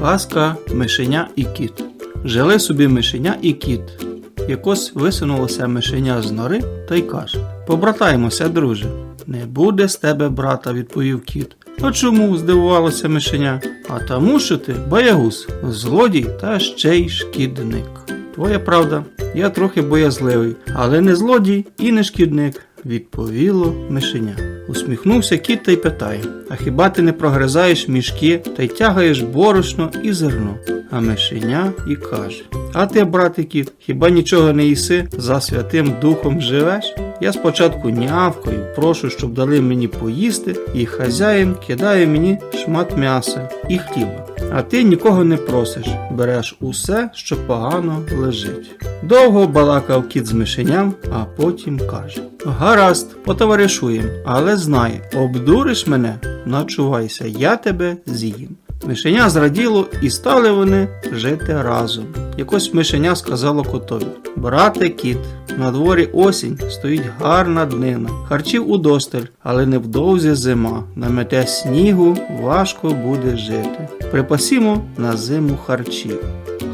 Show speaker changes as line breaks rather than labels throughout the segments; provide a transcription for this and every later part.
Казка Мишеня і кіт. Жили собі мишеня і кіт. Якось висунулося мишеня з нори та й каже: Побратаємося, друже. Не буде з тебе брата, відповів кіт. А чому? здивувалося мишеня. А тому, що ти боягуз, злодій та ще й шкідник. Твоя правда, я трохи боязливий, але не злодій і не шкідник, відповіло мишеня. Усміхнувся кіт та й питає: А хіба ти не прогризаєш мішки та й тягаєш борошно і зерно? А мишеня і каже: А ти, брате кіт, хіба нічого не їси, за святим духом живеш? Я спочатку нявкою, прошу, щоб дали мені поїсти, і хазяїн кидає мені шмат м'яса і хліба. А ти нікого не просиш, береш усе, що погано лежить. Довго балакав кіт з мишеням, а потім каже: Гаразд, потоваришуєм, але знай, обдуриш мене, начувайся, я тебе з'їм. Мишеня зраділо і стали вони жити разом. Якось мишеня сказало котові: Брате кіт, на дворі осінь стоїть гарна днина, харчів удосталь, але невдовзі зима. Намете снігу, важко буде жити. Припасімо на зиму харчів.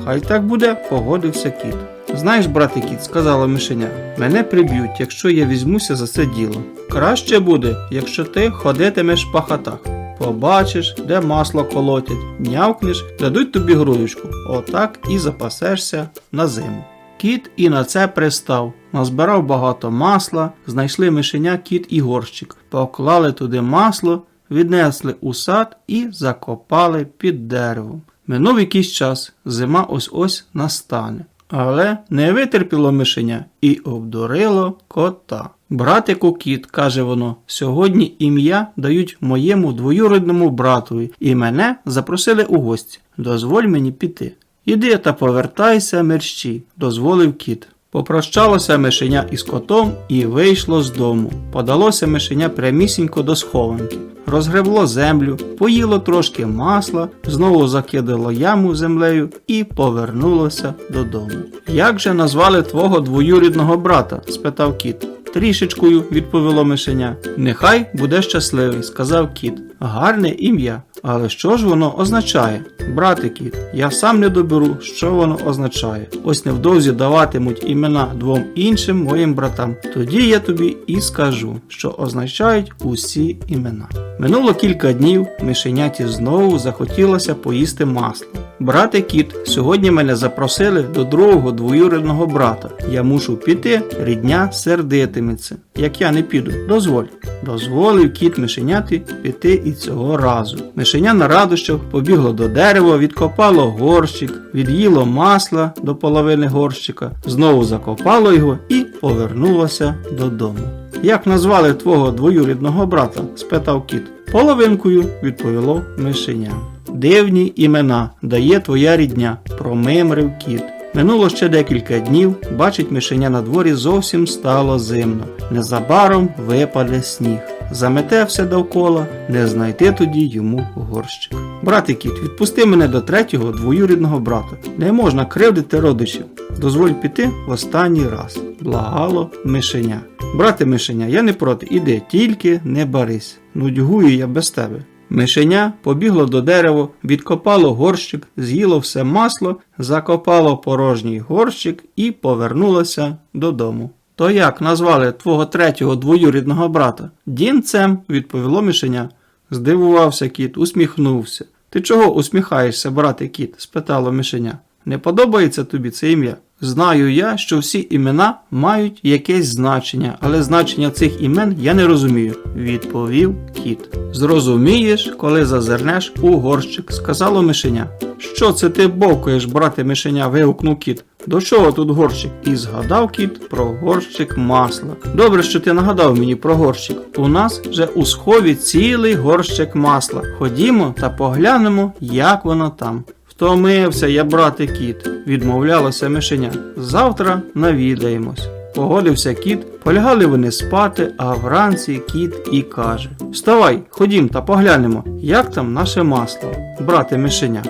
Хай так буде, погодився кіт. Знаєш, брате кіт, сказала мишеня, мене приб'ють, якщо я візьмуся за це діло. Краще буде, якщо ти ходитимеш по хатах. Побачиш, де масло колотять, нявкнеш, дадуть тобі грудочку. Отак і запасешся на зиму. Кіт і на це пристав, назбирав багато масла, знайшли мишеня кіт і горщик, поклали туди масло, віднесли у сад і закопали під деревом. Минув якийсь час, зима ось ось настане. Але не витерпіло мишеня і обдурило кота. Братику кіт, каже воно, сьогодні ім'я дають моєму двоюродному братові, і мене запросили у гості. Дозволь мені піти. Іди та повертайся мерщі, дозволив кіт. Попрощалося мишеня із котом і вийшло з дому. Подалося мишеня прямісінько до схованки. Розгребло землю, поїло трошки масла, знову закидало яму землею і повернулося додому. Як же назвали твого двоюрідного брата? спитав кіт. Трішечкою, відповіло мишеня. Нехай буде щасливий, сказав кіт. Гарне ім'я. Але що ж воно означає? Брате кіт, я сам не доберу, що воно означає. Ось невдовзі даватимуть імена двом іншим моїм братам. Тоді я тобі і скажу, що означають усі імена. Минуло кілька днів, мишеняті знову захотілося поїсти масло. Брате кіт, сьогодні мене запросили до другого двоюрідного брата. Я мушу піти, рідня сердитиметься. Як я не піду, дозволь. Дозволив кіт мишеняти піти і цього разу. Мишеня на радощах побігло до дерева, відкопало горщик, від'їло масла до половини горщика, знову закопало його і повернулося додому. Як назвали твого двоюрідного брата? спитав кіт. Половинкою, відповіло мишеня. Дивні імена дає твоя рідня, промимрив кіт. Минуло ще декілька днів, бачить мишеня на дворі зовсім стало зимно. Незабаром випаде сніг. Замете все довкола, не знайти тоді йому горщик. Брате кіт, відпусти мене до третього двоюрідного брата. Не можна кривдити родичів. Дозволь піти в останній раз. Благало мишеня. Брате мишеня, я не проти, іди, тільки не барись. Нудьгую я без тебе. Мишеня побігло до дерева, відкопало горщик, з'їло все масло, закопало порожній горщик і повернулося додому. То як назвали твого третього двоюрідного брата? Дінцем, відповіло мишеня. Здивувався кіт, усміхнувся. Ти чого усміхаєшся, брате кіт? спитало мишеня. Не подобається тобі це ім'я? Знаю я, що всі імена мають якесь значення, але значення цих імен я не розумію, відповів кіт. Зрозумієш, коли зазирнеш у горщик, сказало мишеня. Що це ти бовкаєш, брате мишеня? вигукнув кіт. До чого тут горщик? І згадав кіт про горщик масла. Добре, що ти нагадав мені про горщик. У нас вже у схові цілий горщик масла. Ходімо та поглянемо, як воно там. Втомився я, брате кіт, відмовлялося мишеня. Завтра навідаємось. Погодився кіт, полягали вони спати, а вранці кіт і каже: Вставай, ходім та поглянемо, як там наше масло, брате мишеня.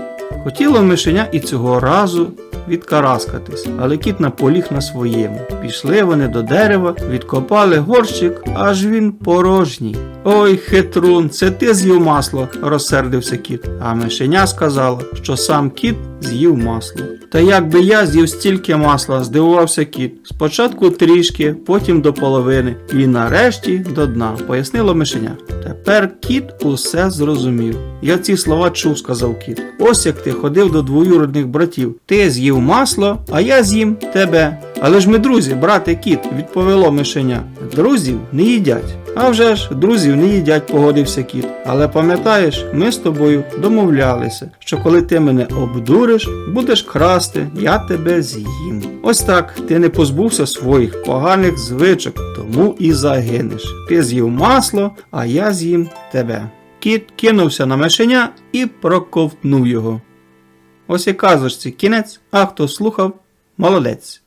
Хотіло мишеня і цього разу відкараскатись, але кіт наполіг на своєму. Пішли вони до дерева, відкопали горщик, аж він порожній. Ой, хитрун, це ти з'їв масло, розсердився кіт. А мишеня сказала, що сам кіт з'їв масло. Та як би я з'їв стільки масла, здивувався кіт. Спочатку трішки, потім до половини, і нарешті до дна, пояснило мишеня. Тепер кіт усе зрозумів. Я ці слова чув, сказав кіт. Ось як ти ходив до двоюродних братів. Ти з'їв масло, а я з'їм тебе. Але ж ми друзі, брате кіт, відповіло мишеня. Друзів не їдять. А вже ж, друзів не їдять, погодився кіт. Але пам'ятаєш, ми з тобою домовлялися, що коли ти мене обдуриш, будеш красти, я тебе з'їм. Ось так ти не позбувся своїх поганих звичок, тому і загинеш. Ти з'їв масло, а я з'їм тебе. Кіт кинувся на мишеня і проковтнув його. Ось і казочці кінець, а хто слухав, молодець.